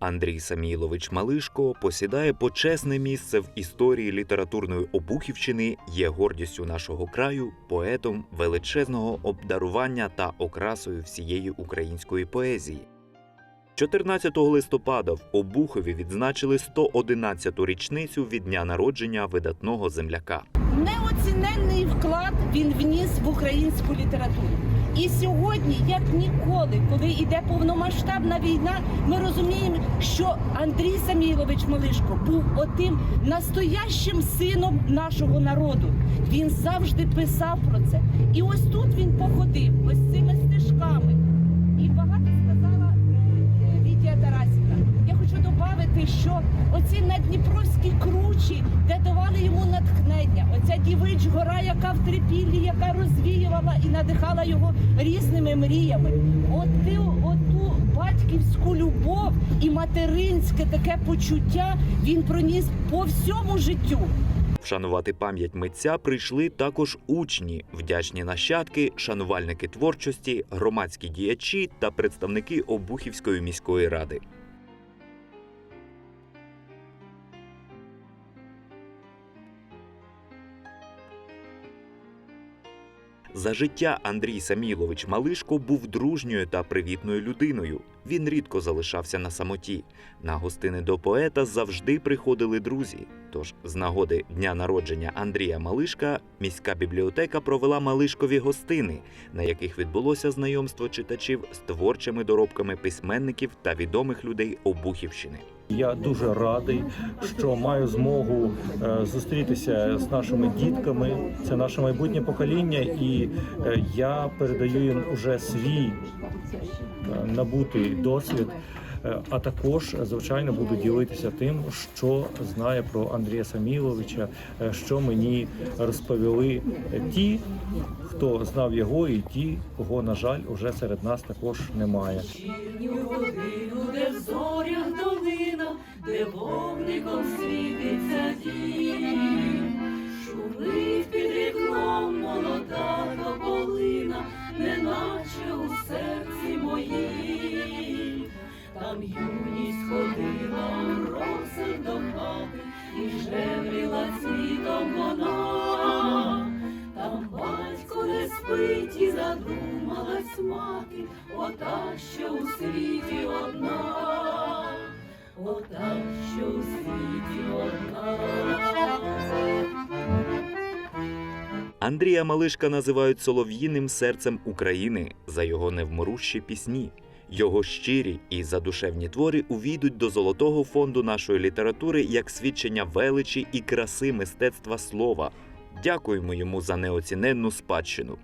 Андрій Самілович Малишко посідає почесне місце в історії літературної Обухівщини, є гордістю нашого краю, поетом величезного обдарування та окрасою всієї української поезії. 14 листопада в Обухові відзначили 111-ту річницю від дня народження видатного земляка. Неоціненний вклад він вніс в українську літературу. І сьогодні, як ніколи, коли йде повномасштабна війна, ми розуміємо, що Андрій Самілович Малишко був отим настоящим сином нашого народу. Він завжди писав про це. І ось тут він походив, ось цими стежками. І багато сказала е, Вітя Тарасівна. Я хочу додати, що оці надніпровські кручі, де давали дівич гора, яка в трипіллі, яка розвіювала і надихала його різними мріями. Оту, оту батьківську любов і материнське таке почуття він проніс по всьому життю. Вшанувати пам'ять митця прийшли також учні, вдячні нащадки, шанувальники творчості, громадські діячі та представники Обухівської міської ради. За життя Андрій Самілович Малишко був дружньою та привітною людиною. Він рідко залишався на самоті. На гостини до поета завжди приходили друзі. Тож, з нагоди дня народження Андрія Малишка, міська бібліотека провела Малишкові гостини, на яких відбулося знайомство читачів з творчими доробками письменників та відомих людей Обухівщини. Я дуже радий, що маю змогу е, зустрітися з нашими дітками. Це наше майбутнє покоління, і е, я передаю їм уже свій е, набутий досвід. Е, А також, звичайно, буду ділитися тим, що знає про Андрія Саміловича, е, що мені розповіли ті, хто знав його, і ті, кого, на жаль, уже серед нас також немає. Де в зорях долина, де вогником світиться дім, шумить Там юність ходила у до хати, і жевріла цвітом вона. Там батько не спить і задумалась мати, ота, що у світі одна, ота, що у світі одна. Андрія Малишка називають солов'їним серцем України за його невмирущі пісні. Його щирі і задушевні твори увійдуть до золотого фонду нашої літератури як свідчення величі і краси мистецтва слова. Дякуємо йому за неоціненну спадщину.